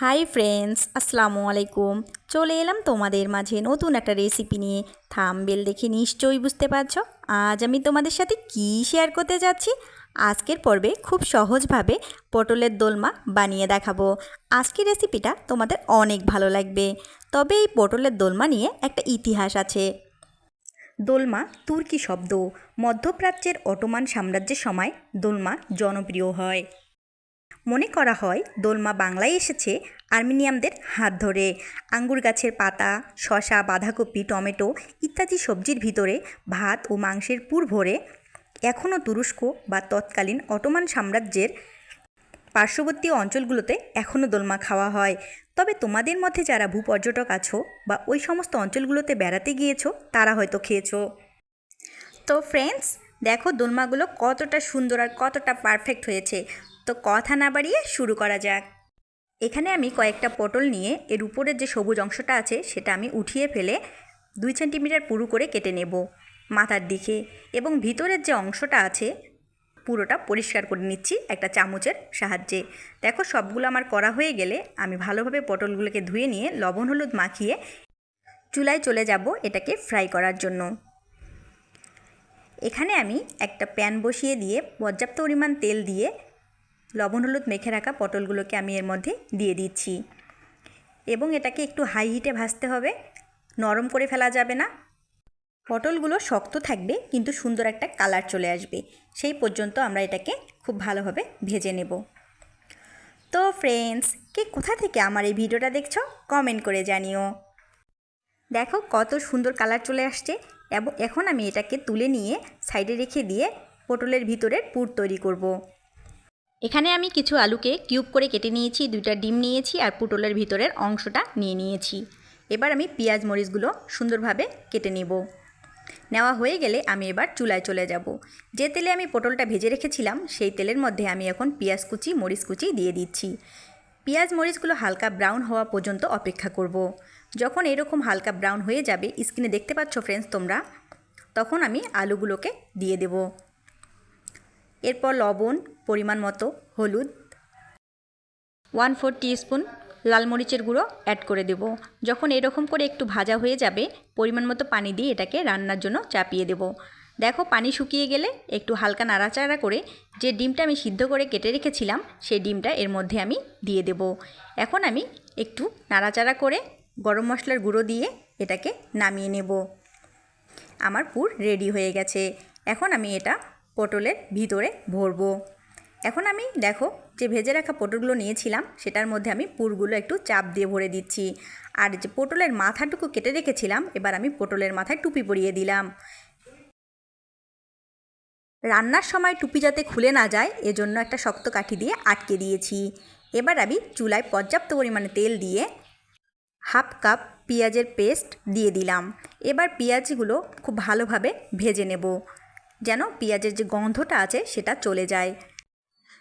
Hi friends আসসালামু আলাইকুম। চলে এলাম তোমাদের মাঝে নতুন একটা রেসিপি নিয়ে। থামবেল দেখে নিশ্চয়ই বুঝতে পারছ। আজ আমি তোমাদের সাথে কি শেয়ার করতে যাচ্ছি? আজকের পর্বে খুব সহজভাবে পটলের দোলমা বানিয়ে দেখাবো। আজকের রেসিপিটা তোমাদের অনেক ভালো লাগবে। তবে এই পটলের দোলমা নিয়ে একটা ইতিহাস আছে। দোলমা তুর্কি শব্দ। মধ্যপ্রাচ্যের অটোমান সাম্রাজ্যের সময় দোলমা জনপ্রিয় হয়। মনে করা হয় দোলমা বাংলায় এসেছে আর্মেনিয়ামদের হাত ধরে। আঙ্গুর গাছের পাতা শশা বাঁধাকপি, টমেটো ইত্যাদি সবজির ভিতরে ভাত ও মাংসের পুর ভরে এখনও তুরস্ক বা তৎকালীন অটোমান সাম্রাজ্যের পার্শ্ববর্তী অঞ্চলগুলোতে এখনও দোলমা খাওয়া হয়। তবে তোমাদের মধ্যে যারা ভূপর্যটক আছো বা ওই সমস্ত অঞ্চলগুলোতে বেড়াতে গিয়েছো, তারা হয়তো খেয়েছো। তো ফ্রেন্ডস দেখো দোলমাগুলো কতটা সুন্দর আর কতটা পারফেক্ট হয়েছে। তো কথা না বাড়িয়ে শুরু করা যাক। এখানে আমি কয়েকটা পটল নিয়ে এর উপরের যে সবুজ অংশটা আছে, সেটা আমি উঠিয়ে ফেলে দুই সেন্টিমিটার পুরু করে কেটে নেব মাথার দিকে এবং ভিতরের যে অংশটা আছে, পুরোটা পরিষ্কার করে নিচ্ছি একটা চামচের সাহায্যে। দেখো, সবগুলো আমার করা হয়ে গেলে আমি ভালোভাবে পটলগুলোকে ধুয়ে নিয়ে লবণ হলুদ মাখিয়ে চুলায় চলে যাব এটাকে ফ্রাই করার জন্য। এখানে আমি একটা প্যান বসিয়ে দিয়ে পর্যাপ্ত পরিমাণ তেল দিয়ে লবণ, হলুদ মেখে রাখা পটলগুলোকে আমি এর মধ্যে দিয়ে দিচ্ছি। এবং এটাকে একটু হাই হিটে ভাজতে হবে। নরম করে ফেলা যাবে না। পটলগুলো শক্ত থাকবে, কিন্তু সুন্দর একটা কালার চলে আসবে। সেই পর্যন্ত আমরা এটাকে খুব ভালোভাবে ভেজে নেব। তো ফ্রেন্ডস কে কোথা থেকে আমার এই ভিডিওটা দেখছ? কমেন্ট করে জানিও। দেখো কত সুন্দর কালার চলে আসছে। এবং, এখন আমি এটাকে তুলে নিয়ে সাইডে রেখে দিয়ে পটলের ভিতরের পুর তৈরি করব। এখানে আমি কিছু আলুকে কিউব করে কেটে নিয়েছি, দুইটা ডিম নিয়েছি আর পুটলের ভিতরের অংশটা নিয়ে নিয়েছি। এবার আমি পেঁয়াজ মরিচগুলো সুন্দরভাবে কেটে নেব। নেওয়া হয়ে গেলে আমি এবার চুলায় চলে যাব। যে তেলে আমি পটলটা ভেজে রেখেছিলাম, সেই তেলের মধ্যে আমি এখন পেঁয়াজ কুচি, মরিচ কুচি দিয়ে দিচ্ছি। পেঁয়াজ মরিচগুলো হালকা ব্রাউন হওয়া পর্যন্ত অপেক্ষা করব। যখন এরকম হালকা ব্রাউন হয়ে যাবে স্ক্রিনে দেখতে পাচ্ছ ফ্রেন্ডস তোমরা, তখন আমি আলুগুলোকে দিয়ে দেব। এরপর লবণ, পরিমাণ মতো, হলুদ। ওয়ান ফোর স্পুন লাল মরিচের গুঁড়ো অ্যাড করে দেব। যখন এরকম করে একটু ভাজা হয়ে যাবে, পরিমাণ মতো পানি দিয়ে এটাকে রান্নার জন্য চাপিয়ে দেব। দেখো, পানি শুকিয়ে গেলে একটু হালকা নাড়াচাড়া করে যে ডিমটা আমি সিদ্ধ করে কেটে রেখেছিলাম, সেই ডিমটা এর মধ্যে আমি দিয়ে দেব। এখন আমি একটু নাড়াচাড়া করে গরম মশলার গুঁড়ো দিয়ে এটাকে নামিয়ে নেব। আমার পুর রেডি হয়ে গেছে। এখন আমি এটা পটলের ভিতরে ভরবো। এখন আমি দেখো যে ভেজে রাখা পটলগুলো নিয়েছিলাম, সেটার মধ্যে আমি পুরগুলো একটু চাপ দিয়ে ভরে দিচ্ছি। আর যে পটলের মাথাটুকু কেটে রেখেছিলাম, এবার আমি পটলের মাথায় টুপি পরিয়ে দিলাম। রান্নার সময় টুপি যাতে খুলে না যায়, এজন্য একটা শক্ত কাঠি দিয়ে আটকে দিয়েছি। এবার আমি চুলায় পর্যাপ্ত পরিমাণে তেল দিয়ে হাফ কাপ পেঁয়াজের পেস্ট দিয়ে দিলাম। এবার পেঁয়াজগুলো খুব ভালোভাবে ভেজে নেব। যেন পেঁয়াজের যে গন্ধটা আছে সেটা চলে যায়।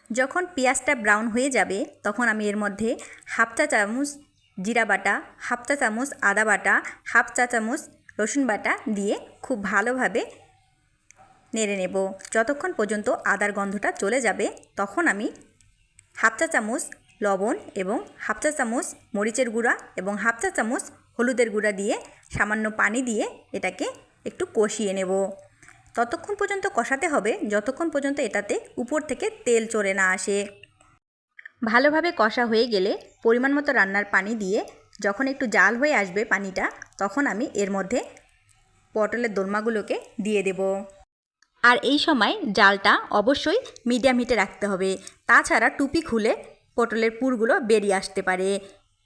যখন পেঁয়াজটা ব্রাউন হয়ে যাবে, তখন আমি এর মধ্যে হাফ চা চামচ জিরা বাটা, হাফ চা চামচ আদা বাটা, হাফ চা চামচ রসুন বাটা দিয়ে খুব ভালোভাবে নেড়ে নেব। যতক্ষণ পর্যন্ত আদার গন্ধটা চলে যাবে, তখন আমি হাফ চা চামচ লবণ এবং হাফ চা চামচ মরিচের গুঁড়া এবং হাফ চা চামচ হলুদের গুঁড়া দিয়ে সামান্য পানি দিয়ে এটাকে একটু কষিয়ে নেব। ততক্ষণ পর্যন্ত কষাতে হবে, যতক্ষণ পর্যন্ত এটাতে উপর থেকে তেল চড়ে না আসে। ভালোভাবে কষা হয়ে গেলে পরিমাণ মতো রান্নার পানি দিয়ে যখন একটু জাল হয়ে আসবে পানিটা, তখন আমি এর মধ্যে পটলের দোলমাগুলোকে দিয়ে দেব। আর এই সময় জালটা অবশ্যই মিডিয়াম হিটে রাখতে হবে, তাছাড়া টুপি খুলে পটলের পুরগুলো বেরিয়ে আসতে পারে।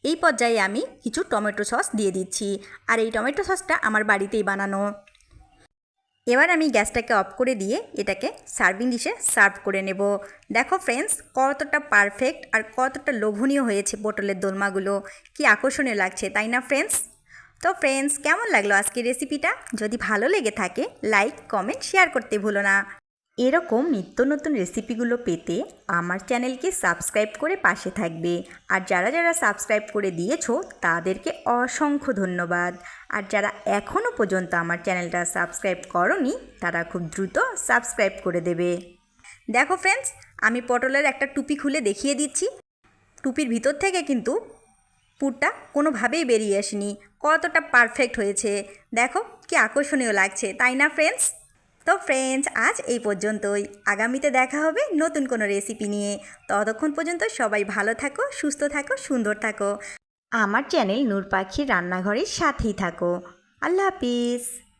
এই পর্যায়ে আমি কিছু টমেটো সস দিয়ে দিচ্ছি, আর এই টমেটো সসটা আমার বাড়িতেই বানানো। এবার আমি গ্যাসটাকে অফ করে দিয়ে এটাকে সার্ভিং ডিশে সার্ভ করে নেব। দেখো ফ্রেন্ডস কতটা পারফেক্ট আর কতটা লোভনীয় হয়েছে পটলের দোলমাগুলো। কি আকর্ষণীয় লাগছে, তাই না ফ্রেন্ডস তো ফ্রেন্ডস কেমন লাগল আজকের রেসিপিটা যদি ভালো লেগে থাকে লাইক কমেন্ট শেয়ার করতে ভুলো না। এরকম নিত্য নতুন রেসিপিগুলো পেতে আমার চ্যানেলকে সাবস্ক্রাইব করে পাশে থাকবে। আর যারা যারা সাবস্ক্রাইব করে দিয়েছ, তাদেরকে অসংখ্য ধন্যবাদ। আর যারা এখনও পর্যন্ত আমার চ্যানেলটা সাবস্ক্রাইব করনি, তারা খুব দ্রুত সাবস্ক্রাইব করে দেবে। দেখো ফ্রেন্ডস আমি পটলের একটা টুপি খুলে দেখিয়ে দিচ্ছি। টুপির ভিতর থেকে কিন্তু পুরটা কোনোভাবেই বেরিয়ে আসেনি। কতটা পারফেক্ট হয়েছে। দেখো কি আকর্ষণীয় লাগছে, তাই না ফ্রেন্ডস তো ফ্রেন্ডস আজ এই পর্যন্তই। আগামীতে দেখা হবে নতুন কোনো রেসিপি নিয়ে। ততক্ষণ পর্যন্ত সবাই ভালো থাকো, সুস্থ থাকো, সুন্দর থাকো। আমার চ্যানেল নূর পাখির রান্নাঘরের সাথেই থাকো। আল্লাহ হাফিজ।